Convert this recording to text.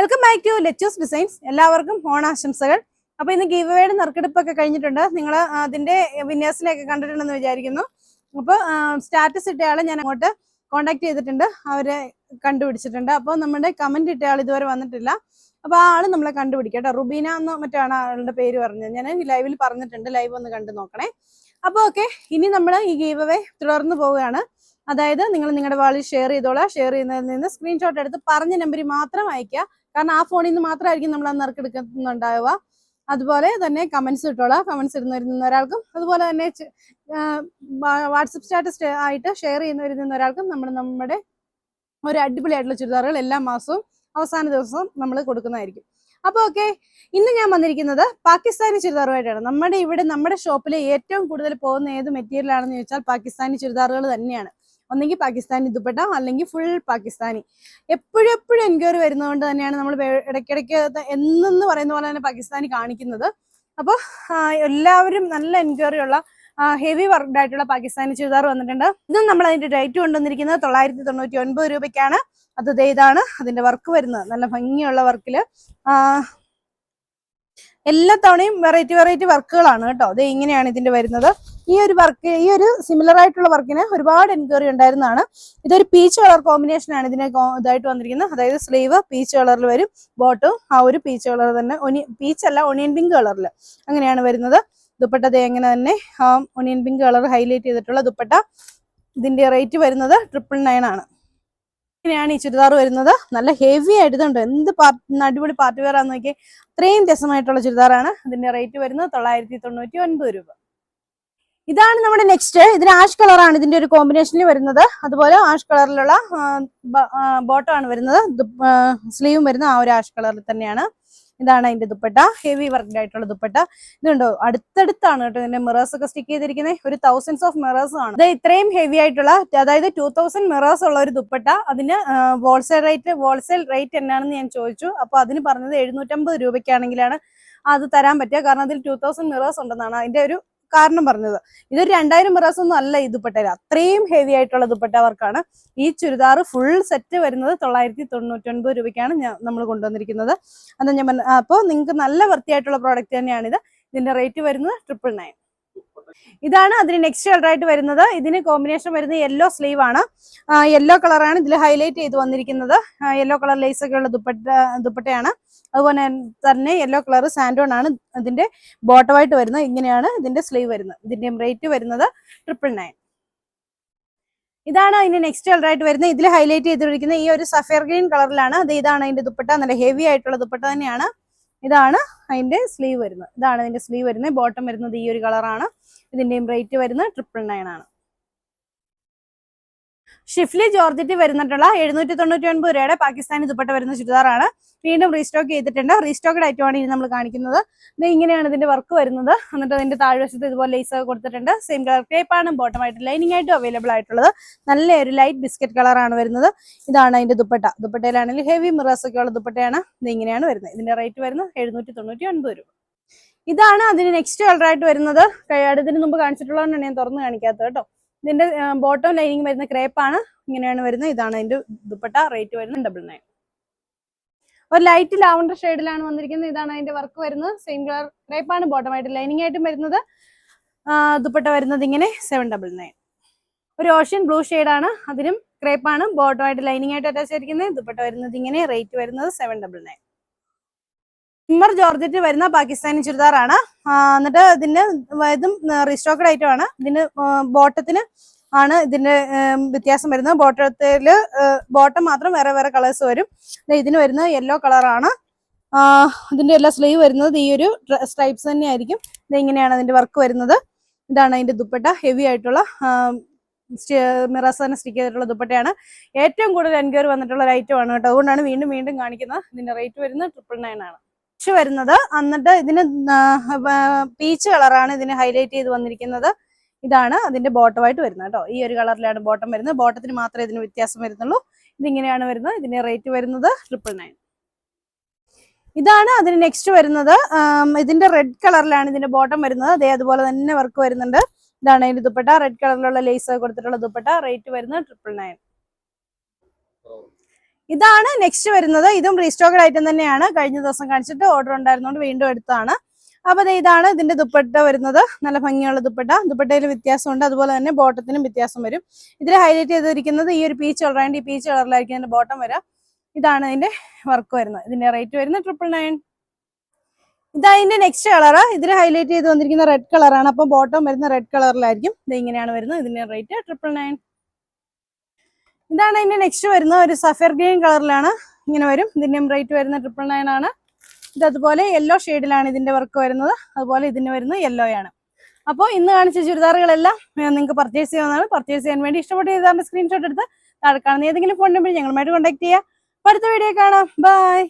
Welcome back to lettuce designs എല്ലാവർക്കും ഓണാശംസകൾ. അപ്പൊ ഇന്ന് ഗീവ് വേഡ് നറുക്കെടുപ്പൊക്കെ കഴിഞ്ഞിട്ടുണ്ട്. നിങ്ങൾ അതിന്റെ വിന്യാസിനെയൊക്കെ കണ്ടിട്ടുണ്ടെന്ന് വിചാരിക്കുന്നു. അപ്പൊ സ്റ്റാറ്റസ് ഇട്ടയാളെ ഞാൻ അങ്ങോട്ട് കോണ്ടാക്ട് ചെയ്തിട്ടുണ്ട്. അവരെ കണ്ടുപിടിച്ചിട്ടുണ്ട്. അപ്പോൾ നമ്മുടെ കമന്റ് ഇട്ടയാൾ ഇതുവരെ വന്നിട്ടില്ല. അപ്പൊ ആ ആൾ നമ്മളെ കണ്ടുപിടിക്കാം റുബീന എന്ന് മറ്റാണ് ആളുടെ പേര് പറഞ്ഞത്. ഞാൻ ലൈവിൽ പറഞ്ഞിട്ടുണ്ട്. ലൈവ് ഒന്ന് കണ്ടു നോക്കണേ. അപ്പോൾ ഓക്കെ ഇനി നമ്മൾ ഈ ഗീവ് അവേ തുടർന്ന് പോവുകയാണ്. അതായത് നിങ്ങൾ നിങ്ങളുടെ വാളിൽ ഷെയർ ചെയ്തോളാം. ഷെയർ ചെയ്യുന്നതിൽ നിന്ന് സ്ക്രീൻഷോട്ട് എടുത്ത് പറഞ്ഞ നമ്പറിൽ മാത്രം അയക്കുക കാരണം ആ ഫോണിൽ നിന്ന് മാത്രമായിരിക്കും നമ്മൾ ആ നറുക്കെടുക്കുന്നുണ്ടാവുക അതുപോലെ തന്നെ കമൻസ് ഇട്ടോളാം. കമൻസ് ഇടുന്നവരിൽ നിന്ന് ഒരാൾക്കും അതുപോലെ തന്നെ വാട്സപ്പ് സ്റ്റാറ്റസ് ആയിട്ട് ഷെയർ ചെയ്യുന്നവരിൽ നിന്ന് ഒരാൾക്കും നമ്മൾ നമ്മുടെ ഒരു അടിപൊളിയായിട്ടുള്ള ചുരിദാറുകൾ എല്ലാ മാസവും അവസാന ദിവസം നമ്മൾ കൊടുക്കുന്നതായിരിക്കും. അപ്പോൾ ഓക്കെ ഇന്ന് ഞാൻ വന്നിരിക്കുന്നത് പാകിസ്ഥാനി ചുരിദാറുമായിട്ടാണ്. നമ്മുടെ ഇവിടെ നമ്മുടെ ഷോപ്പിൽ ഏറ്റവും കൂടുതൽ പോകുന്ന ഏത് മെറ്റീരിയൽ ആണെന്ന് ചോദിച്ചാൽ പാകിസ്ഥാനി ചുരിദാറുകൾ തന്നെയാണ്. ഒന്നെങ്കിൽ പാകിസ്ഥാനി ദുപ്പട്ട അല്ലെങ്കിൽ ഫുൾ പാകിസ്ഥാനി. എപ്പോഴും എപ്പോഴും എൻക്വയറി വരുന്നതുകൊണ്ട് തന്നെയാണ് നമ്മൾ ഇടയ്ക്കിടയ്ക്ക് എന്നെന്ന് പറയുന്ന പോലെ തന്നെ പാകിസ്ഥാനി കാണിക്കുന്നത്. അപ്പോൾ എല്ലാവരും നല്ല എൻക്വയറി ഉള്ള ഹെവി വർക്ക്ഡ് ആയിട്ടുള്ള പാകിസ്ഥാനി ചുരിദാർ വന്നിട്ടുണ്ട്. ഇതും നമ്മൾ അതിന്റെ റേറ്റ് കൊണ്ടുവന്നിരിക്കുന്നത് തൊള്ളായിരത്തി തൊണ്ണൂറ്റി ഒൻപത് രൂപയ്ക്കാണ്. അത് ഇതാണ് അതിന്റെ വർക്ക് വരുന്നത്. നല്ല ഭംഗിയുള്ള വർക്കിൽ എല്ലാ തവണയും വെറൈറ്റി വെറൈറ്റി വർക്കുകളാണ് കേട്ടോ. അത് ഇങ്ങനെയാണ് ഇതിന്റെ വരുന്നത്. ഈ ഒരു വർക്ക് ഈ ഒരു സിമിലർ ആയിട്ടുള്ള വർക്കിന് ഒരുപാട് എൻക്വയറി ഉണ്ടായിരുന്നതാണ്. ഇതൊരു പീച്ച് കളർ കോമ്പിനേഷൻ ആണ് ഇതിനെ ഇതായിട്ട് വന്നിരിക്കുന്നത്. അതായത് സ്ലീവ് പീച്ച് കളറിൽ വരും ബോട്ടും ആ ഒരു പീച്ച് കളർ തന്നെ ഒനി പീച്ച് അല്ല ഒണിയൻ പിങ്ക് കളറിൽ അങ്ങനെയാണ് വരുന്നത്. ദുപ്പട്ട തേങ്ങനെ തന്നെ ആ ഒണിയൻ പിങ്ക് കളർ ഹൈലൈറ്റ് ചെയ്തിട്ടുള്ള ദുപ്പട്ട ഇതിന്റെ റേറ്റ് വരുന്നത് ട്രിപ്പിൾ നയൻ ആണ്. ഇങ്ങനെയാണ് ഈ ചുരിദാർ വരുന്നത്. നല്ല ഹെവി ആയിട്ട് എന്ത് അടിപൊളി പാർട്ടി വെയർ ആണെന്ന് നോക്കി അത്രയും രസമായിട്ടുള്ള ചുരിദാറാണ് ഇതിന്റെ റേറ്റ് വരുന്നത് തൊള്ളായിരത്തി തൊണ്ണൂറ്റി ഒൻപത് രൂപ. ഇതാണ് നമ്മുടെ നെക്സ്റ്റ് ഇതിന് ആഷ് കളറാണ് ഇതിന്റെ ഒരു കോമ്പിനേഷനിൽ വരുന്നത്. അതുപോലെ ആഷ് കളറിലുള്ള ബോട്ടം ആണ് വരുന്നത്. സ്ലീവും വരുന്ന ആ ഒരു ആഷ് കളറിൽ തന്നെയാണ്. ഇതാണ് അതിന്റെ ദുപ്പട്ട. ഹെവി വർക്ക്ഡ് ആയിട്ടുള്ള ദുപ്പട്ട. ഇതുണ്ടോ? അടുത്തടുത്താണ് കേട്ടോ ഇതിന്റെ മിറേഴ്സ് ഒക്കെ സ്റ്റിക്ക് ചെയ്തിരിക്കുന്നത് ഒരു തൗസൻഡ്സ് ഓഫ് മിറേഴ്സ് ആണ്. ഇത് ഇത്രയും ഹെവി ആയിട്ടുള്ള അതായത് ടൂ തൗസൻഡ് മിറേഴ്സ് ഉള്ള ഒരു ദുപ്പട്ട. അതിന് ഹോൾസെയിൽ റേറ്റ് ഹോൾസെയിൽ റേറ്റ് എന്നാണെന്ന് ഞാൻ ചോദിച്ചു. അപ്പൊ അതിന് പറഞ്ഞത് എഴുന്നൂറ്റമ്പത് രൂപയ്ക്കാണെങ്കിലാണ് അത് തരാൻ പറ്റുക. കാരണം അതിൽ ടൂ തൗസൻഡ് മിറേഴ്സ് ഉണ്ടെന്നാണ്. അതിന്റെ ഒരു കാരണം പറഞ്ഞത്. ഇതൊരു രണ്ടായിരം മിറാസ് ഒന്നും അല്ല ഈ ദുപ്പട്ട അത്രയും ഹെവി ആയിട്ടുള്ള ദുപ്പട്ട വർക്കാണ് ഈ ചുരിദാർ ഫുൾ സെറ്റ് വരുന്നത് തൊള്ളായിരത്തി തൊണ്ണൂറ്റൊൻപത് രൂപയ്ക്കാണ് നമ്മൾ കൊണ്ടുവന്നിരിക്കുന്നത്. അതാ ഞാൻ പറഞ്ഞ അപ്പോൾ നിങ്ങൾക്ക് നല്ല വൃത്തിയായിട്ടുള്ള പ്രോഡക്റ്റ് തന്നെയാണിത് ഇതിന്റെ റേറ്റ് വരുന്നത് ട്രിപ്പിൾ നയൻ ഇതാണ് അതിന് നെക്സ്റ്റ് കളർ ആയിട്ട് വരുന്നത്. ഇതിന് കോമ്പിനേഷൻ വരുന്നത് യെല്ലോ സ്ലീവ് ആണ്. യെല്ലോ കളറാണ് ഇതിൽ ഹൈലൈറ്റ് ചെയ്ത് വന്നിരിക്കുന്നത്. യെല്ലോ കളർ ലേസ് ഒക്കെ ഉള്ള ദുപ്പട്ട ദുപ്പട്ടയാണ്. അതുപോലെ തന്നെ യെല്ലോ കളർ സാൻഡോൺ ആണ് ഇതിന്റെ ബോട്ടമായിട്ട് വരുന്നത്. ഇങ്ങനെയാണ് ഇതിന്റെ സ്ലീവ് വരുന്നത്. ഇതിന്റെ റേറ്റ് വരുന്നത് ട്രിപ്പിൾ നയൻ ഇതാണ് അതിന്റെ നെക്സ്റ്റ് കളറായിട്ട് വരുന്നത്. ഇതിൽ ഹൈലൈറ്റ് ചെയ്തിരിക്കുന്ന ഈ ഒരു സഫയർ ഗ്രീൻ കളറിലാണ് അത് ഇതാണ് അതിന്റെ ദുപ്പട്ട. നല്ല ഹെവി ആയിട്ടുള്ള ദുപ്പട്ട തന്നെയാണ്. ഇതാണ് അതിന്റെ സ്ലീവ് വരുന്നത്. ഇതാണ് അതിന്റെ സ്ലീവ് വരുന്നത്. ബോട്ടം വരുന്നത് ഈ ഒരു കളറാണ് ഇതിന്റെയും റേറ്റ് വരുന്നത് ട്രിപ്പിൾ നയൻ ആണ്. ഷിഫ്ലി ജോർജറ്റ് വരുന്നിട്ടുള്ള എഴുന്നൂറ്റി തൊണ്ണൂറ്റി ഒൻപത് രൂപയുടെ പാകിസ്ഥാനി ദുപ്പട്ട വരുന്ന ചുരിദാറാണ്. വീണ്ടും റീസ്റ്റോക്ക് ചെയ്തിട്ടുണ്ട്. റീസ്റ്റോക്ക്ഡ് ഐറ്റമാണ് ഇനി നമ്മൾ കാണിക്കുന്നത്. ഇങ്ങനെയാണ് ഇതിന്റെ വർക്ക് വരുന്നത്. എന്നിട്ട് അതിന്റെ താഴ്വശത്ത് ഇതുപോലെ ലേസ് കൊടുത്തിട്ടുണ്ട്. സെയിം കളർ ടൈപ്പ് ആണ്. ബോട്ടം ആയിട്ട് ലൈനിങ് ആയിട്ടും അവൈലബിൾ ആയിട്ടുള്ളത്. നല്ല ഒരു ലൈറ്റ് ബിസ്ക്കറ്റ് കളറാണ് വരുന്നത്. ഇതാണ് അതിന്റെ ദുപ്പട്ട. ദുപ്പട്ടയിലാണെങ്കിൽ ഹെവി മിറേഴ്സ് ഒക്കെ ഉള്ള ദുപ്പട്ടയാണ്. ഇത് ഇങ്ങനെയാണ് വരുന്നത്. ഇതിന്റെ റേറ്റ് വരുന്നത് എഴുന്നൂറ്റി തൊണ്ണൂറ്റി ഒൻപത് രൂപ. ഇതാണ് അതിന് നെക്സ്റ്റ് കളറായിട്ട് വരുന്നത്. ഇതിന് മുമ്പ് കാണിച്ചിട്ടുള്ളതുകൊണ്ടാണ് ഞാൻ തുറന്ന് കാണിക്കാത്തത് കേട്ടോ. ഇതിന്റെ ബോട്ടം ലൈനിങ് വരുന്ന ക്രേപ്പാണ് ഇങ്ങനെയാണ് വരുന്നത്. ഇതാണ് അതിന്റെ ദുപ്പട്ട. റേറ്റ് വരുന്നത് ഡബിൾ നയൻ ഒരു ലൈറ്റ് ലാവണ്ടർ ഷെയ്ഡിലാണ് വന്നിരിക്കുന്നത്. ഇതാണ് അതിന്റെ വർക്ക് വരുന്നത്. സെയിം കളർ ക്രേപ്പാണ് ബോട്ടം ആയിട്ട് ലൈനിങ് ആയിട്ടും വരുന്നത്. ദുപ്പട്ട വരുന്നത് ഇങ്ങനെ സെവൻ ഡബിൾ നയൻ ഒരു ഓഷ്യൻ ബ്ലൂ ആണ്. അതിനും ക്രേപ്പാണ് ബോട്ടം ആയിട്ട് ലൈനിങ് ആയിട്ട് അറ്റാച്ച് ആയിരിക്കുന്നത് ദുപ്പട്ട വരുന്നത് ഇങ്ങനെ. റേറ്റ് വരുന്നത് seven double nine shimmer georgette വരുന്ന പാകിസ്ഥാനി ചുരിദാറാണ്. എന്നിട്ട് ഇതിന്റെ ഇതും റീസ്റ്റോക്കഡ് ഐറ്റം ആണ്. ഇതിന് ബോട്ടത്തിന് ആണ് ഇതിന്റെ വ്യത്യാസം വരുന്നത്. ബോട്ടത്തിൽ ബോട്ടം മാത്രം വേറെ വേറെ കളേഴ്സ് വരും. ഇതിന് വരുന്നത് യെല്ലോ കളറാണ് ഇതിന്റെ എല്ലാ സ്ലീവ് വരുന്നത് ഈ ഒരു സ്ട്രൈപ്സ് തന്നെ ആയിരിക്കും. ഇത് ഇങ്ങനെയാണ് അതിന്റെ വർക്ക് വരുന്നത്. ഇതാണ് അതിന്റെ ദുപ്പട്ട. ഹെവി ആയിട്ടുള്ള മിറാസ് തന്നെ സ്റ്റിക്ക് ചെയ്തിട്ടുള്ള ദുപ്പട്ടയാണ്. ഏറ്റവും കൂടുതൽ എൻക്വയറി വന്നിട്ടുള്ള ഒരു ഐറ്റമാണ് കേട്ടോ. അതുകൊണ്ടാണ് വീണ്ടും വീണ്ടും കാണിക്കുന്നത്. ഇതിന്റെ റേറ്റ് വരുന്നത് ട്രിപ്പിൾ നയൻ ആണ്. പീച്ച് വരുന്നത്. എന്നിട്ട് ഇതിന് പീച്ച് കളറാണ് ഇതിന് ഹൈലൈറ്റ് ചെയ്ത് വന്നിരിക്കുന്നത്. ഇതാണ് അതിന്റെ ബോട്ടമായിട്ട് വരുന്നത് കേട്ടോ. ഈ ഒരു കളറിലാണ് ബോട്ടം വരുന്നത്. ബോട്ടത്തിന് മാത്രമേ ഇതിന് വ്യത്യാസം വരുന്നുള്ളൂ. ഇതിങ്ങനെയാണ് വരുന്നത്. ഇതിന്റെ റേറ്റ് വരുന്നത് ട്രിപ്പിൾ നയൻ ഇതാണ് അതിന് നെക്സ്റ്റ് വരുന്നത്. ഇതിന്റെ റെഡ് കളറിലാണ് ഇതിന്റെ ബോട്ടം വരുന്നത്. അതേ അതുപോലെ തന്നെ വർക്ക് വരുന്നുണ്ട്. ഇതാണ് അതിന്റെ ദുപ്പട്ട. റെഡ് കളറിലുള്ള ലേസ് കൊടുത്തിട്ടുള്ള ദുപ്പട്ട. റേറ്റ് വരുന്നത് ട്രിപ്പിൾ നയൻ ഇതാണ് നെക്സ്റ്റ് വരുന്നത്. ഇതും റീസ്റ്റോക്കഡ് ഐറ്റം തന്നെയാണ്. കഴിഞ്ഞ ദിവസം കാണിച്ചിട്ട് ഓർഡർ ഉണ്ടായിരുന്നോണ്ട് വീണ്ടും എടുത്തതാണ്. അപ്പൊ ഇതാണ് ഇതിന്റെ ദുപ്പട്ട വരുന്നത്. നല്ല ഭംഗിയുള്ള ദുപ്പട്ട. ദുപ്പട്ടയിൽ വ്യത്യാസമുണ്ട്. അതുപോലെ തന്നെ ബോട്ടത്തിനും വ്യത്യാസം വരും. ഇതിൽ ഹൈലൈറ്റ് ചെയ്തിരിക്കുന്നത് ഈ ഒരു പീച്ച് കളറായിട്ട് ഈ പീച്ച് കളറിലായിരിക്കും അതിന്റെ ബോട്ടം വരാം ഇതാണ് അതിന്റെ വർക്ക് വരുന്നത്. ഇതിന്റെ റേറ്റ് വരുന്നത് ട്രിപ്പിൾ നയൻ ഇതാ ഇതിന്റെ നെക്സ്റ്റ് കളർ ഇതിൽ ഹൈലൈറ്റ് ചെയ്ത് വന്നിരിക്കുന്ന റെഡ് കളറാണ് അപ്പൊ ബോട്ടം വരുന്ന റെഡ് കളറിലായിരിക്കും ഇത് ഇങ്ങനെയാണ് വരുന്നത്. ഇതിന്റെ റേറ്റ് ട്രിപ്പിൾ നയൻ ഇതാണ് ഇതിന്റെ നെക്സ്റ്റ് വരുന്നത് ഒരു സഫയർ ഗ്രീൻ കളറിലാണ് ഇങ്ങനെ വരും. ഇതിന്റെയും എംബ്രൈറ്റ് വരുന്ന ട്രിപ്പിൾ നയൻ ആണ്. ഇത് അതുപോലെ യെല്ലോ ഷെയ്ഡിലാണ് ഇതിന്റെ വർക്ക് വരുന്നത്. അതുപോലെ ഇതിന് വരുന്നത് യെല്ലോ ആണ് അപ്പോൾ ഇന്ന് കാണിച്ച ചുരിദാറുകളെല്ലാം നിങ്ങൾക്ക് പർച്ചേസ് ചെയ്യാവുന്നതാണ്. പർച്ചേസ് ചെയ്യാൻ വേണ്ടി ഇഷ്ടപ്പെട്ട ചുരിദാറിന്റെ സ്ക്രീൻഷോട്ട് എടുത്ത് താഴെ കാണുന്ന ഏതെങ്കിലും ഫോൺ നമ്പറിൽ ഞങ്ങളുമായിട്ട് കോൺടാക്ട് ചെയ്യുക അടുത്ത വീഡിയോ കാണാം. ബൈ